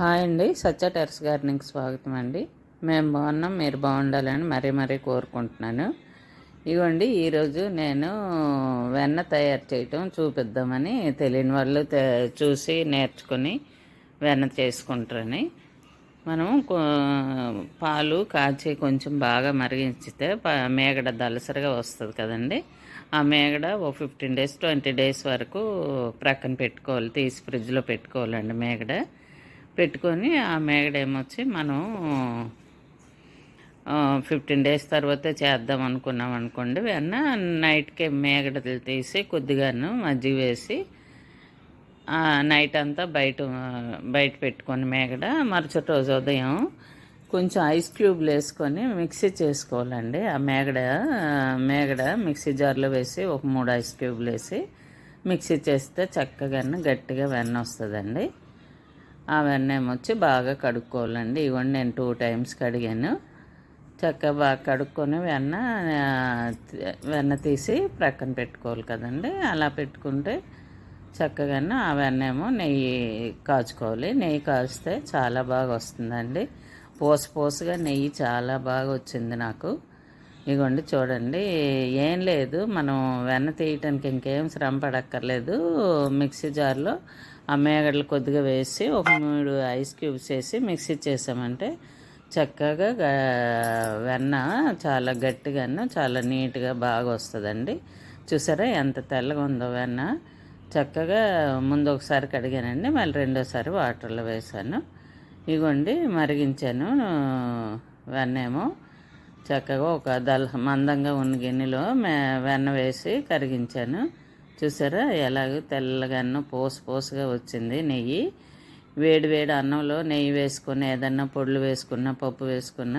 Hi అండి. సత్య టెర్స్ gardening స్వాగతం అండి. మేము బాగున్నాం మీరు బాగుండాలని మరీ మరీ కోరుకుంటున్నాను. ఇవ్వండి ఈరోజు నేను వెన్న తయారు చేయటం చూపిద్దామని తెలియని వాళ్ళు చూసి నేర్చుకుని వెన్న చేసుకుంటారని. మనం పాలు కాచి కొంచెం బాగా మరిగించితే మేగడ దలసరిగా వస్తుంది కదండి. ఆ మేగడ ఓ ఫిఫ్టీన్ డేస్ ట్వంటీ డేస్ వరకు ప్రక్కన పెట్టుకోవాలి తీసి ఫ్రిడ్జ్లో పెట్టుకోవాలండి మేగడ. పెట్టుకొని ఆ మేగడేమొచ్చి మనం ఫిఫ్టీన్ డేస్ తర్వాత చేద్దాం అనుకున్నాం అనుకోండి వెన్న నైట్కి మేగడలు తీసి కొద్దిగాను మజ్జిగ వేసి నైట్ అంతా బయట బయట పెట్టుకొని మేగడ మరుసటి రోజు ఉదయం కొంచెం ఐస్ క్యూబ్లు వేసుకొని మిక్సీ చేసుకోవాలండి. ఆ మేగడ మేగడ మిక్సీ జార్లో వేసి ఒక మూడు ఐస్ క్యూబ్లు వేసి మిక్సీ చేస్తే చక్కగా గట్టిగా వెన్న వస్తుందండి. ఆ వెన్నేమొచ్చి బాగా కడుక్కోవాలండి. ఇవ్వండి నేను టూ టైమ్స్ కడిగాను. చక్కగా బాగా కడుక్కొని వెన్న వెన్న తీసి ప్రక్కన పెట్టుకోవాలి కదండి. అలా పెట్టుకుంటే చక్కగా ఆ వెన్నేమో నెయ్యి కాచుకోవాలి. నెయ్యి కాస్తే చాలా బాగా వస్తుందండి. పోస పోసగా నెయ్యి చాలా బాగా వచ్చింది నాకు. ఇగోండి చూడండి. ఏం లేదు మనం వెన్న తీయటానికి ఇంకేం శ్రమ పడక్కర్లేదు. మిక్సీ జార్లో ఆ మేగడలు కొద్దిగా వేసి ఒక మూడు ఐస్ క్యూబ్స్ వేసి మిక్సీ చేసామంటే చక్కగా వెన్న చాలా గట్టిగా చాలా నీట్గా బాగా వస్తుందండి. చూసారా ఎంత తెల్లగా ఉందో వెన్న. చక్కగా ముందు ఒకసారి కడిగానండి మళ్ళీ రెండోసారి వాటర్లో వేసాను. ఇగోండి మరిగించాను. వెన్నేమో చక్కగా ఒక దల్ మందంగా ఉన్న గిన్నెలో మే వెన్న వేసి కరిగించాను. చూసారా? ఎలాగో తెల్లగా పోసు పోసుగా వచ్చింది నెయ్యి. వేడి వేడి అన్నంలో నెయ్యి వేసుకుని ఏదన్నా పొడులు వేసుకున్న పప్పు వేసుకున్న